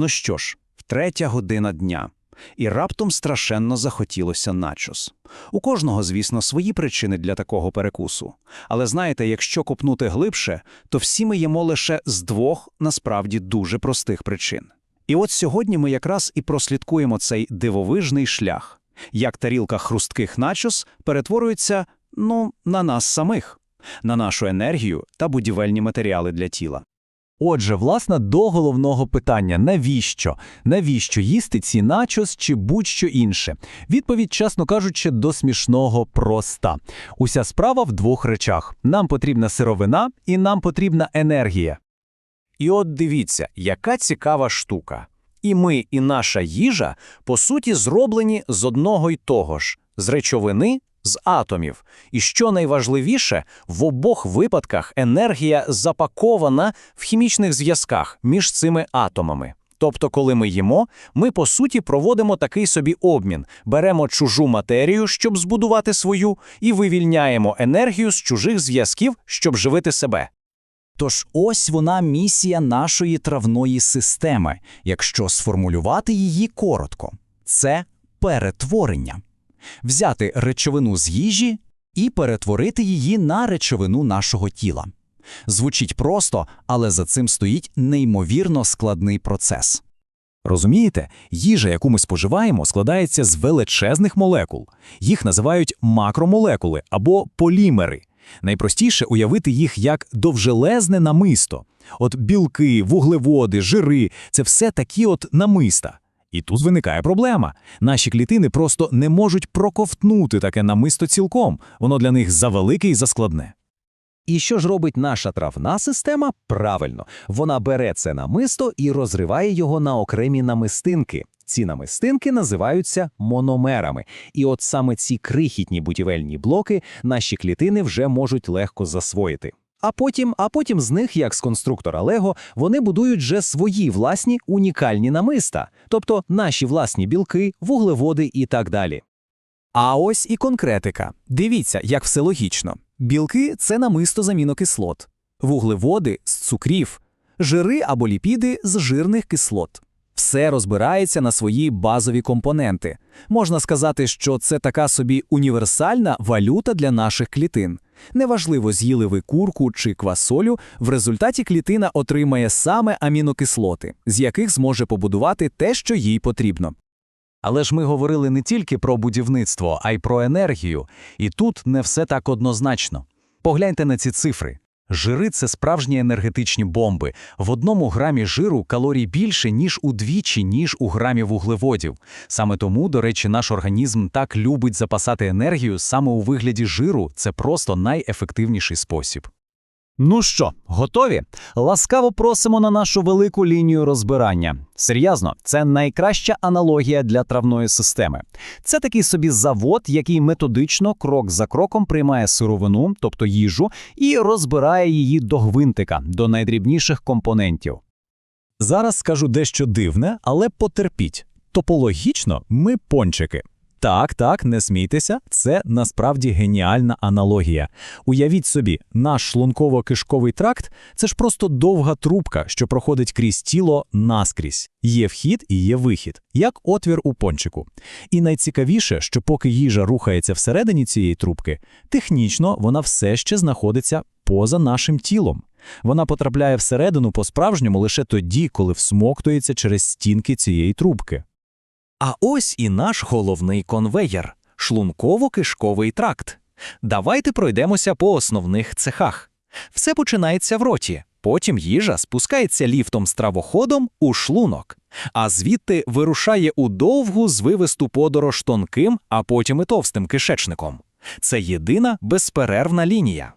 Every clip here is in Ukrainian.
Ну що ж, третя година дня. І раптом страшенно захотілося начос. У кожного, звісно, свої причини для такого перекусу. Але знаєте, якщо копнути глибше, то всі ми їмо лише з двох насправді дуже простих причин. І от сьогодні ми якраз і прослідкуємо цей дивовижний шлях, як тарілка хрустких начос перетворюється, ну, на нас самих, на нашу енергію та будівельні матеріали для тіла. Отже, власне, до головного питання: навіщо? Навіщо їсти ці начос чи будь-що інше? Відповідь, чесно кажучи, до смішного проста. Уся справа в двох речах: нам потрібна сировина і нам потрібна енергія. І от дивіться, яка цікава штука. І ми, і наша їжа, по суті, зроблені з одного й того ж з речовини, з атомів. І що найважливіше, в обох випадках енергія запакована в хімічних зв'язках між цими атомами. Тобто, коли ми їмо, ми по суті проводимо такий собі обмін, беремо чужу матерію, щоб збудувати свою, і вивільняємо енергію з чужих зв'язків, щоб живити себе. Тож ось вона місія нашої травної системи, якщо сформулювати її коротко. Це перетворення. Взяти речовину з їжі і перетворити її на речовину нашого тіла. Звучить просто, але за цим стоїть неймовірно складний процес. Розумієте, їжа, яку ми споживаємо, складається з величезних молекул. Їх називають макромолекули або полімери. Найпростіше уявити їх як довжелезне намисто. От білки, вуглеводи, жири це все такі от намиста. І тут виникає проблема. Наші клітини просто не можуть проковтнути таке намисто цілком, воно для них завелике і заскладне. І що ж робить наша травна система? Правильно, вона бере це намисто і розриває його на окремі намистинки. Ці намистинки називаються мономерами. І от саме ці крихітні будівельні блоки наші клітини вже можуть легко засвоїти. А потім, а потім з них, як з конструктора Лего, вони будують вже свої власні унікальні намиста, тобто наші власні білки, вуглеводи і так далі. А ось і конкретика. Дивіться, як все логічно. Білки це намисто з амінокислот, вуглеводи з цукрів, жири або ліпіди з жирних кислот. Все розбирається на свої базові компоненти. Можна сказати, що це така собі універсальна валюта для наших клітин. Неважливо, з'їли ви курку чи квасолю, в результаті клітина отримає саме амінокислоти, з яких зможе побудувати те, що їй потрібно. Але ж ми говорили не тільки про будівництво, а й про енергію. І тут не все так однозначно. Погляньте на ці цифри. Жири це справжні енергетичні бомби. В одному грамі жиру калорій більше, ніж удвічі, ніж у грамі вуглеводів. Саме тому, до речі, наш організм так любить запасати енергію саме у вигляді жиру. Це просто найефективніший спосіб. Ну що, готові? Ласкаво просимо на нашу велику лінію розбирання. Серйозно, це найкраща аналогія для травної системи. Це такий собі завод, який методично, крок за кроком приймає сировину, тобто їжу, і розбирає її до гвинтика, до найдрібніших компонентів. Зараз скажу дещо дивне, але потерпіть. Топологічно ми пончики. Так, так, не смійтеся, це насправді геніальна аналогія. Уявіть собі, наш шлунково-кишковий тракт це ж просто довга трубка, що проходить крізь тіло наскрізь. Є вхід і є вихід, як отвір у пончику. І найцікавіше, що поки їжа рухається всередині цієї трубки, технічно вона все ще знаходиться поза нашим тілом. Вона потрапляє всередину по-справжньому лише тоді, коли всмоктується через стінки цієї трубки. А ось і наш головний конвеєр шлунково-кишковий тракт. Давайте пройдемося по основних цехах. Все починається в роті, потім їжа спускається ліфтом стравоходом у шлунок, а звідти вирушає у довгу звивисту подорож тонким, а потім і товстим кишечником. Це єдина безперервна лінія.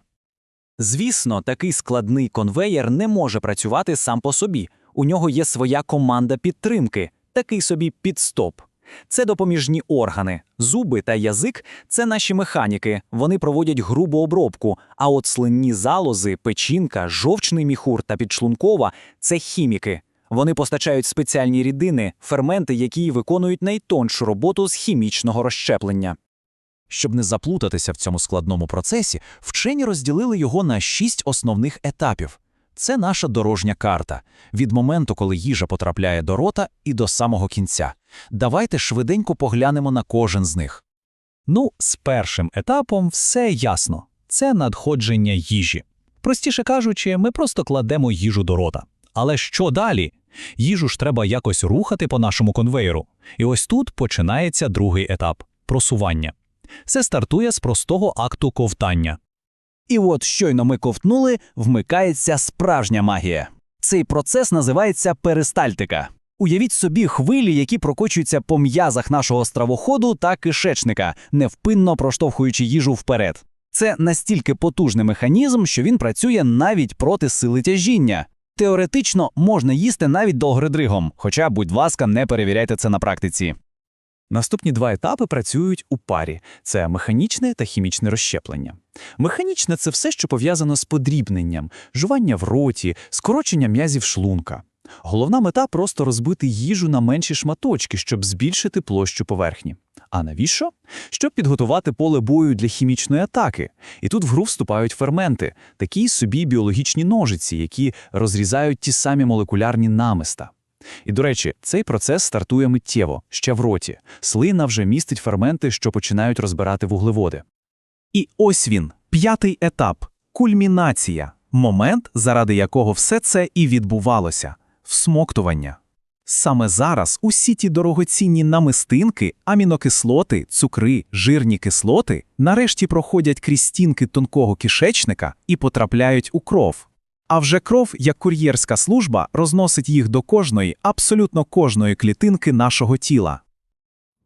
Звісно, такий складний конвеєр не може працювати сам по собі. У нього є своя команда підтримки, такий собі підстоп. Це допоміжні органи, зуби та язик це наші механіки, вони проводять грубу обробку, а от слинні залози, печінка, жовчний міхур та підшлункова це хіміки. Вони постачають спеціальні рідини, ферменти, які виконують найтоншу роботу з хімічного розщеплення. Щоб не заплутатися в цьому складному процесі, вчені розділили його на шість основних етапів. Це наша дорожня карта. Від моменту, коли їжа потрапляє до рота, і до самого кінця. Давайте швиденько поглянемо на кожен з них. Ну, з першим етапом все ясно. Це надходження їжі. Простіше кажучи, ми просто кладемо їжу до рота. Але що далі? Їжу ж треба якось рухати по нашому конвейеру. І ось тут починається другий етап просування. Це стартує з простого акту ковтання. І от щойно ми ковтнули, вмикається справжня магія. Цей процес називається перистальтика. Уявіть собі хвилі, які прокочуються по м'язах нашого стравоходу та кишечника, невпинно проштовхуючи їжу вперед. Це настільки потужний механізм, що він працює навіть проти сили тяжіння. Теоретично можна їсти навіть довгодригом, хоча, будь ласка, не перевіряйте це на практиці. Наступні два етапи працюють у парі: це механічне та хімічне розщеплення. Механічне це все, що пов'язано з подрібненням, жування в роті, скорочення м'язів шлунка. Головна мета просто розбити їжу на менші шматочки, щоб збільшити площу поверхні. А навіщо? Щоб підготувати поле бою для хімічної атаки. І тут в гру вступають ферменти, такі собі біологічні ножиці, які розрізають ті самі молекулярні намиста. І, до речі, цей процес стартує миттєво, ще в роті. Слина вже містить ферменти, що починають розбирати вуглеводи. І ось він, п'ятий етап кульмінація, момент, заради якого все це і відбувалося всмоктування. Саме зараз усі ті дорогоцінні намистинки, амінокислоти, цукри, жирні кислоти нарешті проходять крізь стінки тонкого кишечника і потрапляють у кров. А вже кров, як кур'єрська служба, розносить їх до кожної, абсолютно кожної клітинки нашого тіла.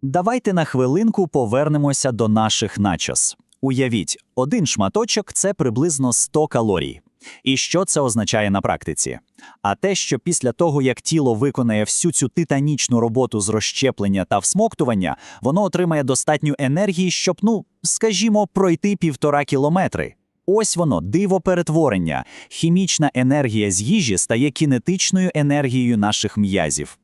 Давайте на хвилинку повернемося до наших начос. Уявіть, один шматочок це приблизно 100 калорій. І що це означає на практиці? А те, що після того, як тіло виконає всю цю титанічну роботу з розщеплення та всмоктування, воно отримає достатньо енергії, щоб, ну, скажімо, пройти півтора кілометри. Ось воно, диво перетворення. Хімічна енергія з їжі стає кінетичною енергією наших м'язів.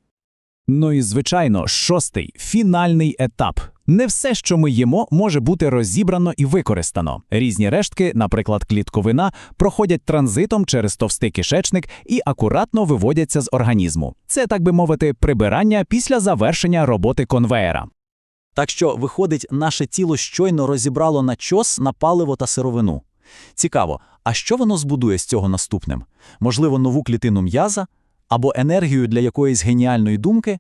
Ну і звичайно, шостий фінальний етап. Не все, що ми їмо, може бути розібрано і використано. Різні рештки, наприклад, клітковина, проходять транзитом через товстий кишечник і акуратно виводяться з організму. Це, так би мовити, прибирання після завершення роботи конвеєра. Так що, виходить, наше тіло щойно розібрало начос на паливо та сировину. Цікаво, а що воно збудує з цього наступним? Можливо, нову клітину м'яза або енергію для якоїсь геніальної думки?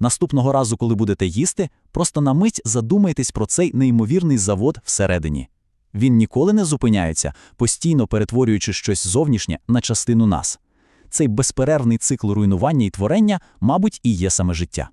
Наступного разу, коли будете їсти, просто на мить задумайтесь про цей неймовірний завод всередині. Він ніколи не зупиняється, постійно перетворюючи щось зовнішнє на частину нас. Цей безперервний цикл руйнування і творення, мабуть, і є саме життя.